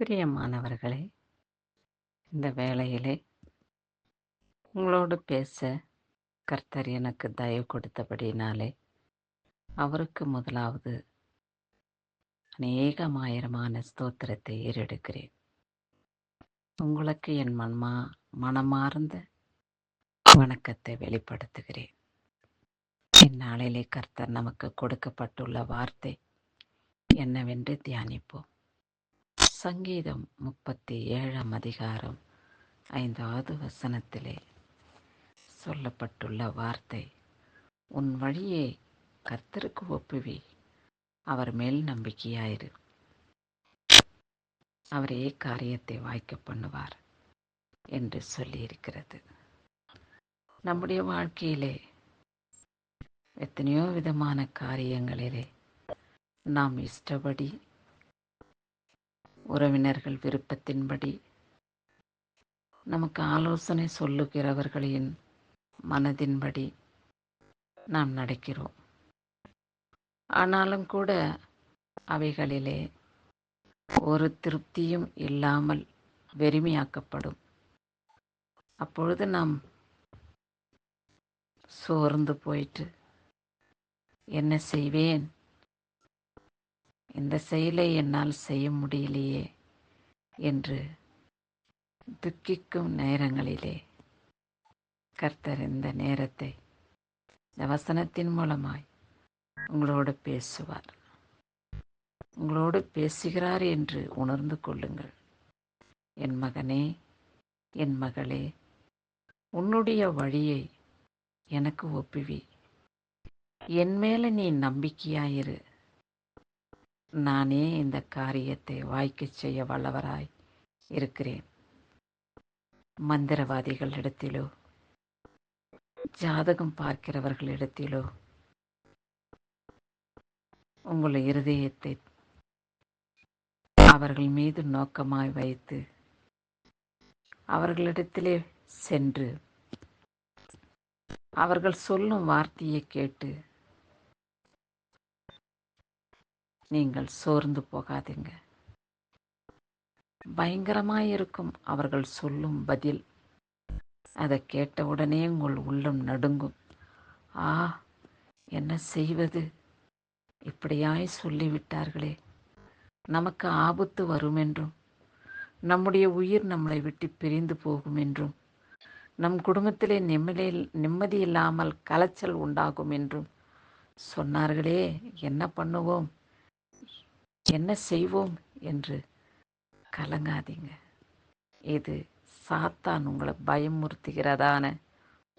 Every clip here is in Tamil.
பிரியமானவர்களே இந்த வேளையிலே உங்களோடு பேச கர்த்தர் எனக்கு தயவு கொடுத்தபடினாலே அவருக்கு முதலாவது அநேகமாயிரமான ஸ்தோத்திரத்தை ஏறெடுக்கிறேன். உங்களுக்கு என் மன்மா மனமார்ந்த வணக்கத்தை வெளிப்படுத்துகிறேன். இந்நாளிலே கர்த்தர் நமக்கு கொடுக்கப்பட்டுள்ள வார்த்தை என்னவென்று தியானிப்போம். சங்கீதம் முப்பத்தி ஏழாம் அதிகாரம் ஐந்தாவது வசனத்திலே சொல்லப்பட்டுள்ள வார்த்தை உன் வழியை கர்த்தருக்கு ஒப்புவி அவர் மேல் நம்பிக்கையாயிரு. அவரே காரியத்தை வாய்க்க பண்ணுவார் என்று சொல்லியிருக்கிறது. நம்முடைய வாழ்க்கையிலே எத்தனையோ விதமான காரியங்களிலே நாம் இஷ்டப்படி உறவினர்கள் விருப்பத்தின்படி நமக்கு ஆலோசனை சொல்லுகிறவர்களின் மனதின்படி நாம் நடக்கிறோம். ஆனாலும் கூட அவைகளிலே ஒரு திருப்தியும் இல்லாமல் வெறுமையாக்கப்படும். அப்பொழுது நாம் சோர்ந்து போயிட்டு என்ன செய்வேன்? இந்த செயலை என்னால் செய்ய முடியலையே என்று துக்கிக்கும் நேரங்களிலே கர்த்தர் இந்த நேரத்தை இந்த வசனத்தின் மூலமாய் உங்களோடு பேசுவார். உங்களோடு பேசுகிறார் என்று உணர்ந்து கொள்ளுங்கள். என் மகனே என் மகளே உன்னுடைய வழியை எனக்கு ஒப்புவி. என் மேலே நீ நம்பிக்கையாயிரு. நானே இந்த காரியத்தை வாய்க்கு செய்ய வல்லவராய் இருக்கிறேன். மந்திரவாதிகளிடத்திலோ ஜாதகம் பார்க்கிறவர்களிடத்திலோ உங்கள் இருதயத்தை அவர்கள் மீது நோக்கமாய் வைத்து அவர்களிடத்திலே சென்று அவர்கள் சொல்லும் வார்த்தையை கேட்டு நீங்கள் சோர்ந்து போகாதீங்க. பயங்கரமாயிருக்கும் அவர்கள் சொல்லும் பதில். அதை கேட்டவுடனே உங்கள் உள்ளம் நடுங்கும். ஆ என்ன செய்வது? இப்படியாய் சொல்லிவிட்டார்களே. நமக்கு ஆபத்து வரும் என்றும் நம்முடைய உயிர் நம்மளை விட்டு பிரிந்து போகும் என்றும் நம் குடும்பத்திலே நிம்மதியில் நிம்மதி இல்லாமல் கலைச்சல் உண்டாகும் என்றும் சொன்னார்களே. என்ன பண்ணுவோம்? என்ன செய்வோம் என்று கலங்காதீங்க. இது சாத்தான் உங்களை பயமுறுத்துகிறதான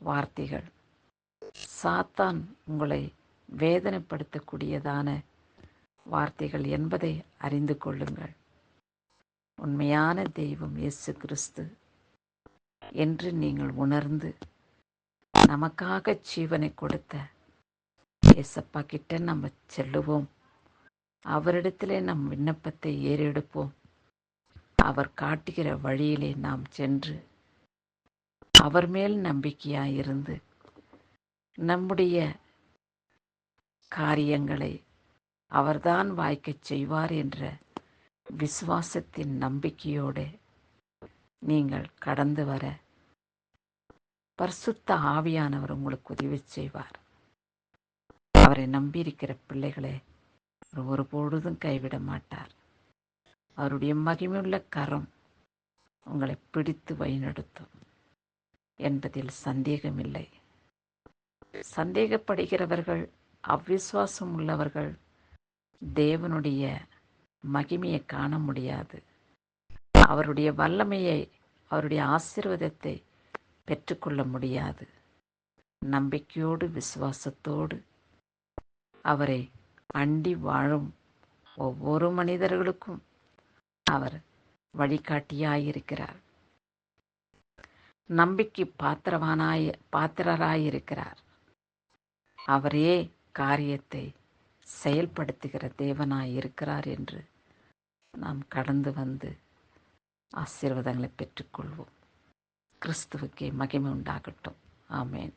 வார்த்தைகள். சாத்தான் உங்களை வேதனைப்படுத்தக்கூடியதான வார்த்தைகள் என்பதை அறிந்து கொள்ளுங்கள். உண்மையான தெய்வம் இயேசு கிறிஸ்து என்று நீங்கள் உணர்ந்து நமக்காக ஜீவனை கொடுத்த ஏசப்பா கிட்ட நம்ம செல்லுவோம். அவரிடத்திலே நம் விண்ணப்பத்தை ஏறெடுப்போம். அவர் காட்டுகிற வழியிலே நாம் சென்று அவர் மேல் நம்பிக்கையாயிருந்து நம்முடைய காரியங்களை அவர்தான் வாய்க்கச் செய்வார் என்ற விசுவாசத்தின் நம்பிக்கையோடு நீங்கள் கடந்து வர பரிசுத்த ஆவியானவர் உங்களுக்கு உதவி செய்வார். அவரை நம்பியிருக்கிற பிள்ளைகளை அவர் ஒருபொழுதும் கைவிட மாட்டார். அவருடைய மகிமையுள்ள கரம் உங்களை பிடித்து வழிநடத்தும் என்பதில் சந்தேகமில்லை. சந்தேகப்படுகிறவர்கள் அவ்விசுவாசம் உள்ளவர்கள் தேவனுடைய மகிமையை காண முடியாது. அவருடைய வல்லமையை அவருடைய ஆசீர்வாதத்தை பெற்றுக்கொள்ள முடியாது. நம்பிக்கையோடு விசுவாசத்தோடு அவரை அண்டி வாழும் ஒவ்வொரு மனிதர்களுக்கும் அவர் வழிகாட்டியாயிருக்கிறார். நம்பிக்கை பாத்திரவானாய் பாத்திரராயிருக்கிறார். அவரே காரியத்தை செயல்படுத்துகிற தேவனாயிருக்கிறார் என்று நாம் கடந்து வந்து ஆசீர்வாதங்களை பெற்றுக்கொள்வோம். கிறிஸ்துவுக்கே மகிமை உண்டாகட்டும். ஆமேன்.